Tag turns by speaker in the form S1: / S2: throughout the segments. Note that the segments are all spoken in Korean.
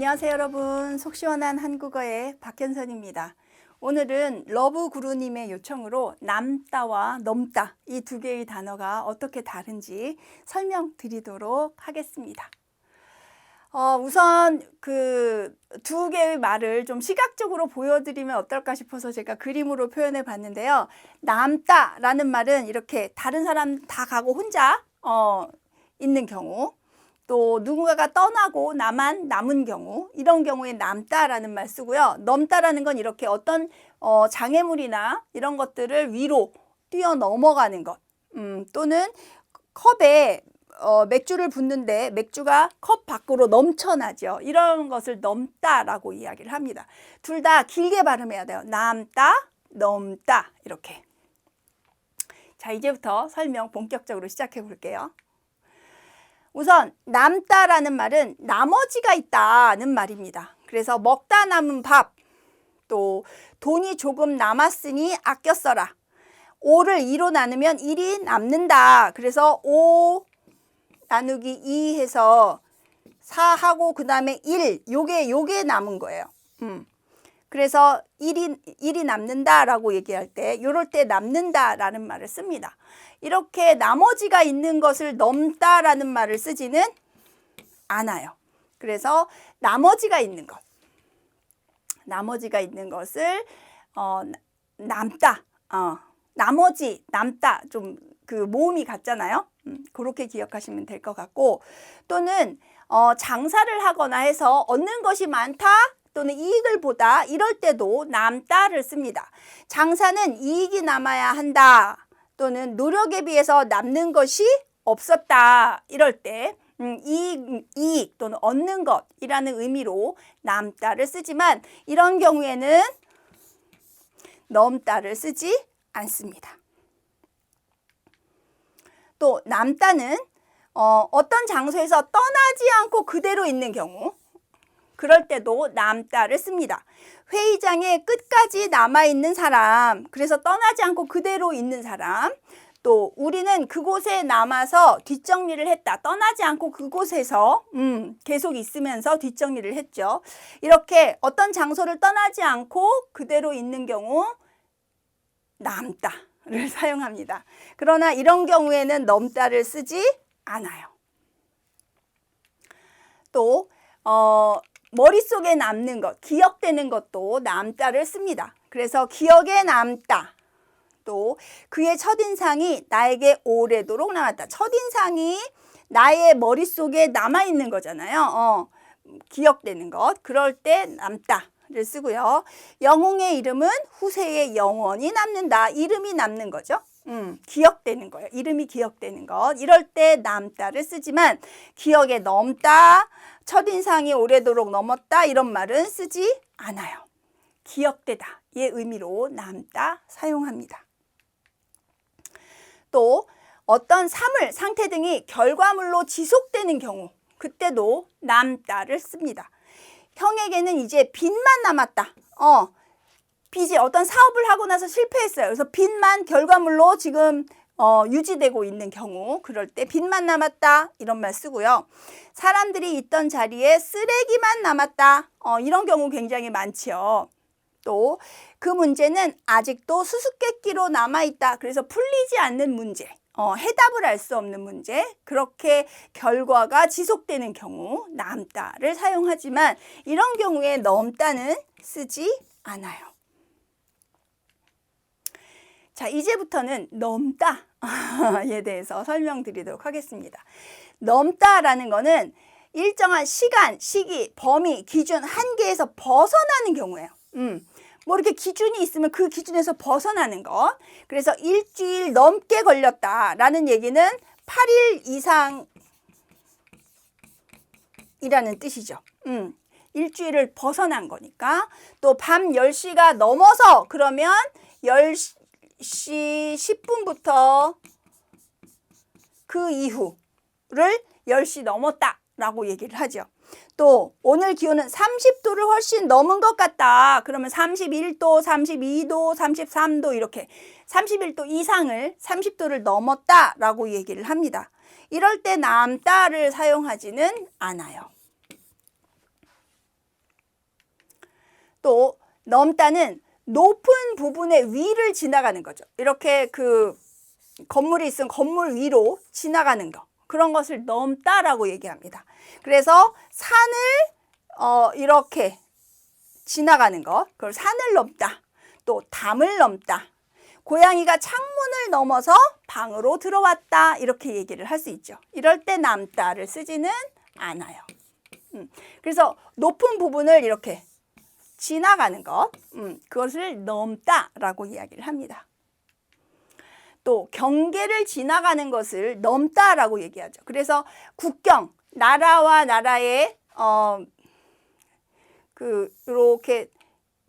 S1: 안녕하세요 여러분. 속 시원한 한국어의 박현선입니다. 오늘은 러브구루님의 요청으로 남다와 넘다 이 두 개의 단어가 어떻게 다른지 설명드리도록 하겠습니다. 어, 우선 그 두 개의 말을 좀 시각적으로 보여드리면 어떨까 싶어서 제가 그림으로 표현해 봤는데요. 남다라는 말은 이렇게 다른 사람 다 가고 혼자 어, 있는 경우 또 누군가가 떠나고 나만 남은 경우 이런 경우에 남다라는 말 쓰고요. 넘다라는 건 이렇게 어떤 어, 장애물이나 이런 것들을 위로 뛰어 넘어가는 것 음, 또는 컵에 어, 맥주를 붓는데 맥주가 컵 밖으로 넘쳐나죠. 이런 것을 넘다라고 이야기를 합니다. 둘 다 길게 발음해야 돼요. 남다, 넘다 이렇게. 자 이제부터 설명 본격적으로 시작해 볼게요. 우선 남다라는 말은 나머지가 있다는 말입니다. 그래서 먹다 남은 밥, 또 돈이 조금 남았으니 아껴 써라. 5를 2로 나누면 1이 남는다. 그래서 5 나누기 2 해서 4하고 그 다음에 1, 요게, 요게 남은 거예요. 음. 그래서 1이, 1이 남는다라고 얘기할 때, 요럴 때 남는다라는 말을 씁니다. 이렇게 나머지가 있는 것을 넘다라는 말을 쓰지는 않아요. 그래서 나머지가 있는 것, 나머지가 있는 것을 어, 남다, 어, 나머지 남다 좀 그 모음이 같잖아요. 음, 그렇게 기억하시면 될 것 같고 또는 어, 장사를 하거나 해서 얻는 것이 많다 또는 이익을 보다 이럴 때도 남다를 씁니다. 장사는 이익이 남아야 한다. 또는 노력에 비해서 남는 것이 없었다. 이럴 때 음, 이익, 이익 또는 얻는 것이라는 의미로 남다를 쓰지만 이런 경우에는 넘다를 쓰지 않습니다. 또 남다는 어, 어떤 장소에서 떠나지 않고 그대로 있는 경우 그럴 때도 남다를 씁니다. 회의장에 끝까지 남아있는 사람, 그래서 떠나지 않고 그대로 있는 사람, 또 우리는 그곳에 남아서 뒷정리를 했다. 떠나지 않고 그곳에서 음, 계속 있으면서 뒷정리를 했죠. 이렇게 어떤 장소를 떠나지 않고 그대로 있는 경우 남다를 사용합니다. 그러나 이런 경우에는 넘다를 쓰지 않아요. 또 어, 머릿속에 남는 것, 기억되는 것도 남다를 씁니다. 그래서 기억에 남다. 또 그의 첫인상이 나에게 오래도록 남았다. 첫인상이 나의 머릿속에 남아있는 거잖아요. 어, 기억되는 것. 그럴 때 남다 를 쓰고요. 영웅의 이름은 후세에 영원히 남는다. 이름이 남는 거죠. 음, 기억되는 거예요. 이름이 기억되는 것. 이럴 때 남다를 쓰지만 기억에 넘다, 첫인상이 오래도록 넘었다 이런 말은 쓰지 않아요. 기억되다 의 의미로 남다 사용합니다. 또 어떤 사물, 상태 등이 결과물로 지속되는 경우 그때도 남다를 씁니다. 형에게는 이제 빚만 남았다. 어, 빚이 어떤 사업을 하고 나서 실패했어요. 그래서 빚만 결과물로 지금 어, 유지되고 있는 경우 그럴 때 빚만 남았다 이런 말 쓰고요. 사람들이 있던 자리에 쓰레기만 남았다 어, 이런 경우 굉장히 많지요. 또 그 문제는 아직도 수수께끼로 남아있다. 그래서 풀리지 않는 문제. 어, 해답을 알 수 없는 문제 그렇게 결과가 지속되는 경우 남다를 사용하지만 이런 경우에 넘다는 쓰지 않아요. 자 이제부터는 넘다에 대해서 설명드리도록 하겠습니다. 넘다라는 거는 일정한 시간, 시기, 범위, 기준, 한계에서 벗어나는 경우예요. 음. 뭐 이렇게 기준이 있으면 그 기준에서 벗어나는 것. 그래서 일주일 넘게 걸렸다라는 얘기는 8일 이상이라는 뜻이죠. 음. 일주일을 벗어난 거니까. 또밤 10시가 넘어서 그러면 10 시 10분부터 그 이후를 10시 넘었다 라고 얘기를 하죠. 또 오늘 기온은 30도를 훨씬 넘은 것 같다. 그러면 31도, 32도, 33도 이렇게 31도 이상을 30도를 넘었다 라고 얘기를 합니다. 이럴 때 남다를 사용하지는 않아요. 또 넘다는 높은 부분의 위를 지나가는 거죠. 이렇게 그 건물이 있으면 건물 위로 지나가는 거. 그런 것을 넘다라고 얘기합니다. 그래서 산을 어, 이렇게 지나가는 것. 그걸 산을 넘다. 또 담을 넘다. 고양이가 창문을 넘어서 방으로 들어왔다. 이렇게 얘기를 할 수 있죠. 이럴 때 남다를 쓰지는 않아요. 음, 그래서 높은 부분을 이렇게 지나가는 것, 음, 그것을 넘다라고 이야기를 합니다. 또 경계를 지나가는 것을 넘다라고 얘기하죠. 그래서 국경, 나라와 나라의 어, 그 이렇게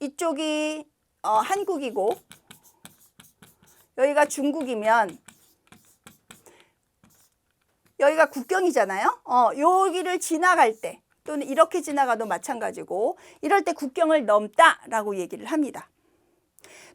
S1: 이쪽이 어, 한국이고 여기가 중국이면 여기가 국경이잖아요. 어, 여기를 지나갈 때 또는 이렇게 지나가도 마찬가지고 이럴 때 국경을 넘다라고 얘기를 합니다.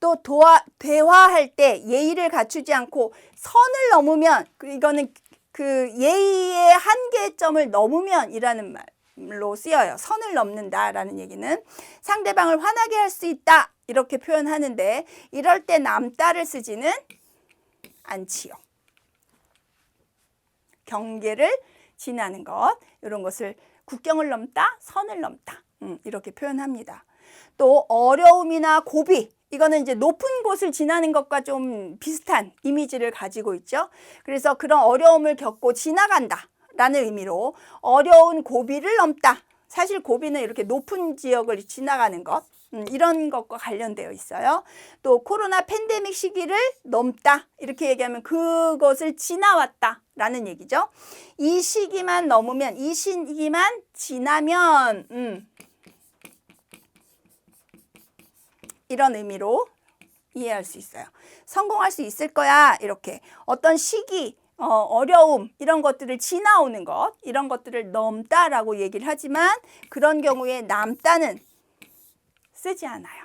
S1: 또 도와, 대화할 때 예의를 갖추지 않고 선을 넘으면 그 이거는 그 예의의 한계점을 넘으면 이라는 말로 쓰여요. 선을 넘는다라는 얘기는 상대방을 화나게 할 수 있다 이렇게 표현하는데 이럴 때 남다를 쓰지는 않지요. 경계를 지나는 것 이런 것을 국경을 넘다, 선을 넘다 음, 이렇게 표현합니다. 또 어려움이나 고비 이거는 이제 높은 곳을 지나는 것과 좀 비슷한 이미지를 가지고 있죠. 그래서 그런 어려움을 겪고 지나간다 라는 의미로 어려운 고비를 넘다. 사실 고비는 이렇게 높은 지역을 지나가는 것 음, 이런 것과 관련되어 있어요. 또 코로나 팬데믹 시기를 넘다 이렇게 얘기하면 그것을 지나왔다 라는 얘기죠. 이 시기만 넘으면 이 시기만 지나면 음, 이런 의미로 이해할 수 있어요. 성공할 수 있을 거야 이렇게 어떤 시기 어, 어려움 이런 것들을 지나오는 것 이런 것들을 넘다라고 얘기를 하지만 그런 경우에 남다는 쓰지 않아요.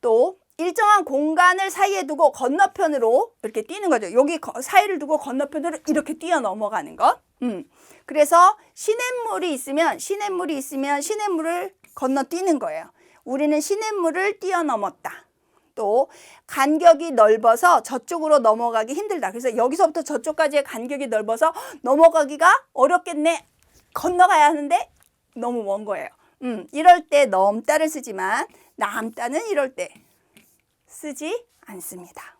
S1: 또 일정한 공간을 사이에 두고 건너편으로 이렇게 뛰는 거죠. 여기 사이를 두고 건너편으로 이렇게 뛰어 넘어가는 것. 음. 그래서 시냇물이 있으면 시냇물이 있으면 시냇물을 건너뛰는 거예요. 우리는 시냇물을 뛰어넘었다. 또 간격이 넓어서 저쪽으로 넘어가기 힘들다. 그래서 여기서부터 저쪽까지의 간격이 넓어서 넘어가기가 어렵겠네. 건너가야 하는데 너무 먼 거예요. 음, 이럴 때 넘다를 쓰지만 남다는 이럴 때 쓰지 않습니다.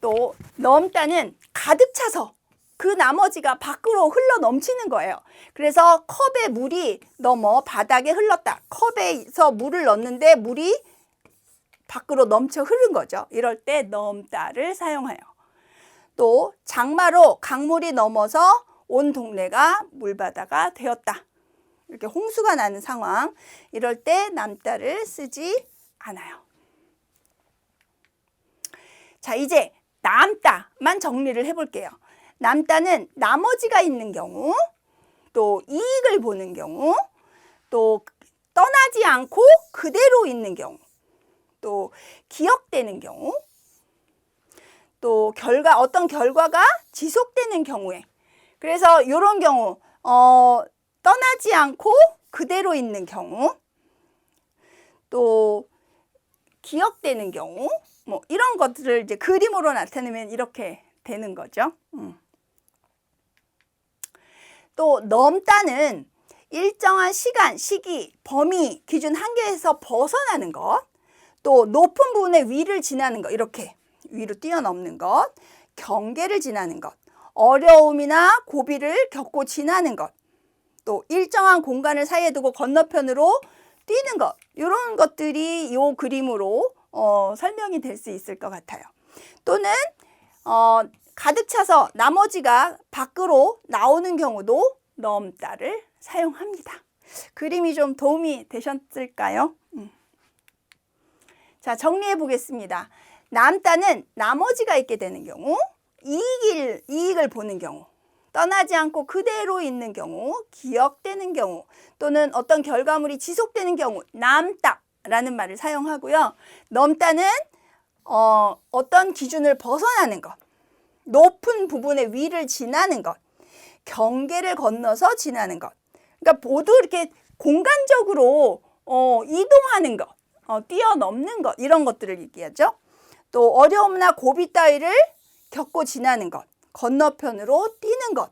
S1: 또 넘다는 가득 차서 그 나머지가 밖으로 흘러 넘치는 거예요. 그래서 컵에 물이 넘어 바닥에 흘렀다. 컵에서 물을 넣는데 물이 밖으로 넘쳐 흐른 거죠. 이럴 때 넘다를 사용해요. 또 장마로 강물이 넘어서 온 동네가 물바다가 되었다. 이렇게 홍수가 나는 상황. 이럴 때 남다를 쓰지 않아요. 자, 이제 남다만 정리를 해볼게요. 남다는 나머지가 있는 경우, 또 이익을 보는 경우, 또 떠나지 않고 그대로 있는 경우, 또 기억되는 경우, 또 결과 어떤 결과가 지속되는 경우에 그래서 이런 경우 어, 떠나지 않고 그대로 있는 경우 또 기억되는 경우 뭐 이런 것들을 이제 그림으로 나타내면 이렇게 되는 거죠. 음. 또 넘다는 일정한 시간, 시기, 범위, 기준 한계에서 벗어나는 것, 또 높은 부분의 위를 지나는 것, 이렇게 위로 뛰어넘는 것, 경계를 지나는 것, 어려움이나 고비를 겪고 지나는 것, 또 일정한 공간을 사이에 두고 건너편으로 뛰는 것, 이런 것들이 이 그림으로 어, 설명이 될 수 있을 것 같아요. 또는 어, 가득 차서 나머지가 밖으로 나오는 경우도 넘다를 사용합니다. 그림이 좀 도움이 되셨을까요? 음. 자, 정리해 보겠습니다. 남다는 나머지가 있게 되는 경우, 이익을, 이익을 보는 경우, 떠나지 않고 그대로 있는 경우, 기억되는 경우, 또는 어떤 결과물이 지속되는 경우, 남다라는 말을 사용하고요. 넘다는 어, 어떤 기준을 벗어나는 것, 높은 부분의 위를 지나는 것, 경계를 건너서 지나는 것, 그러니까 모두 이렇게 공간적으로 어, 이동하는 것, 어, 뛰어넘는 것 이런 것들을 얘기하죠. 또 어려움이나 고비 따위를 겪고 지나는 것, 건너편으로 뛰는 것,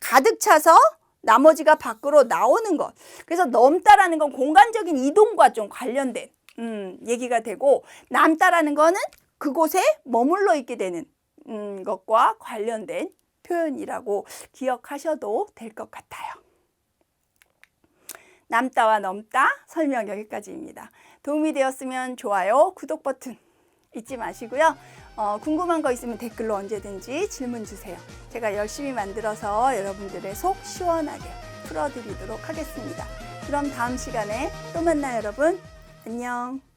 S1: 가득 차서 나머지가 밖으로 나오는 것. 그래서 넘다라는 건 공간적인 이동과 좀 관련된 음, 얘기가 되고 남다라는 거는 그곳에 머물러 있게 되는 음, 것과 관련된 표현이라고 기억하셔도 될 것 같아요. 남다와 넘다 설명 여기까지입니다. 도움이 되었으면 좋아요, 구독 버튼 잊지 마시고요. 어, 궁금한 거 있으면 댓글로 언제든지 질문 주세요. 제가 열심히 만들어서 여러분들의 속 시원하게 풀어드리도록 하겠습니다. 그럼 다음 시간에 또 만나요, 여러분. 안녕.